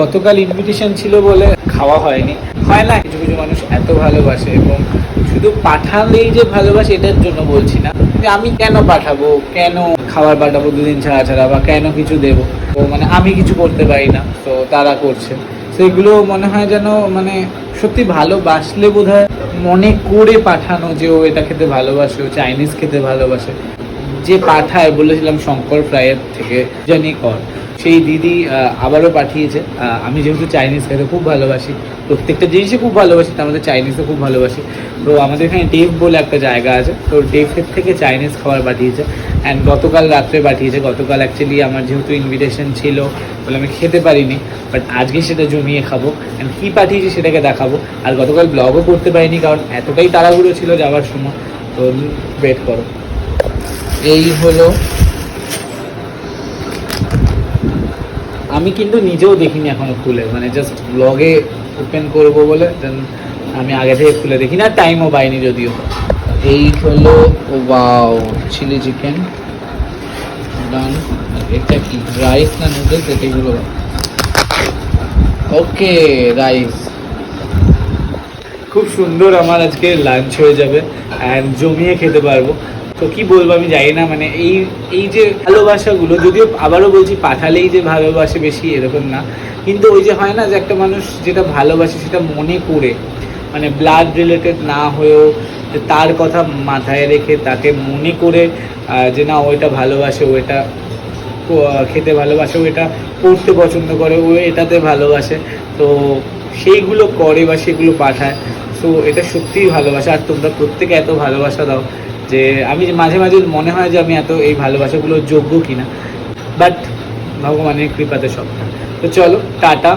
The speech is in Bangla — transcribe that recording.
গতকাল ইনভিটেশন ছিল বলে খাওয়া হয়নি। হয় না, কিছু কিছু মানুষ এত ভালোবাসে এবং শুধু পাঠালেই যে ভালোবাসে এটার জন্য বলছি না। আমি কেন পাঠাবো, কেন খাবার পাঠাবো, দুদিন ছাড়া ছাড়া, বা কেন কিছু দেবো? তো মানে আমি কিছু করতে পারি না, তো তারা করছে। সেগুলো মনে হয় যেন মানে সত্যি ভালোবাসলে বোধ মনে করে পাঠানো যে ও এটা খেতে ভালোবাসে, ও চাইনিজ খেতে ভালোবাসে। যে পাঠায়, বলেছিলাম শঙ্কর ফ্রাইয়ের থেকে, জানি কর। সেই দিদি আবারও পাঠিয়েছে। আমি যেহেতু চাইনিজ খেতে খুব ভালোবাসি। প্রত্যেকটা জিনিসই খুব ভালোবাসি, তার মধ্যে চাইনিজও খুব ভালোবাসি। তো আমাদের এখানে ডেভ বলে একটা জায়গা আছে, তো ডেভের থেকে চাইনিজ খাবার পাঠিয়েছে। অ্যান্ড গতকাল রাত্রে পাঠিয়েছে। গতকাল অ্যাকচুয়ালি আমার যেহেতু ইনভিটেশন ছিল, বলে আমি খেতে পারিনি বাট আজকে সেটা জমিয়ে খাব। অ্যান্ড কী পাঠিয়েছি সেটাকে দেখাবো। আর গতকাল ব্লগও করতে পারিনি, কারণ এতটাই তাড়াহুড়ো ছিল যাওয়ার সময়। তো ওয়েট করো। এই হলো আমি কিন্তু নিজেও দেখিনি এখনও খুলে। মানে জাস্ট ব্লগে ওপেন করব বলে দেন আমি আগে থেকে খুলে দেখি। না টাইমও পাইনি যদিও। এই হলো ওয়াও চিলি চিকেন ডান এটা কি রাইস না নুডলস এটাগুলো ওকে রাইস খুব সুন্দর আমার আজকে লাঞ্চ হয়ে যাবে। অ্যান্ড জমিয়ে খেতে পারব। তো কি বলব আমি জানি না মানে এই এই যে ভালোবাসাগুলো, যদিও আবারও বলছি পাঠালেই যে ভালোবাসে বেশি, এরকম না। কিন্তু ওই যে হয় না যে একটা মানুষ যেটা ভালোবাসে সেটা মনে করে মানে ব্লাড রিলেটেড না হয়েও তার কথা মাথায় রেখে তাকে মনে করে যে না ওইটা ভালোবাসে, ও এটা খেতে ভালোবাসে, ও এটা পড়তে পছন্দ করে, ও এটাতে ভালোবাসে। তো সেইগুলো করে বা সেগুলো পাঠায়। সো এটা সত্যিই ভালোবাসা। আর তোমরা প্রত্যেকে এত ভালোবাসা দাও যে আমি মাঝে মাঝে মনে হয় যে আমি এত এই ভালোবাসাগুলো যোগ্য কিনা। বাট ভগবানের কৃপাতে সব। তো চলো, টাটা।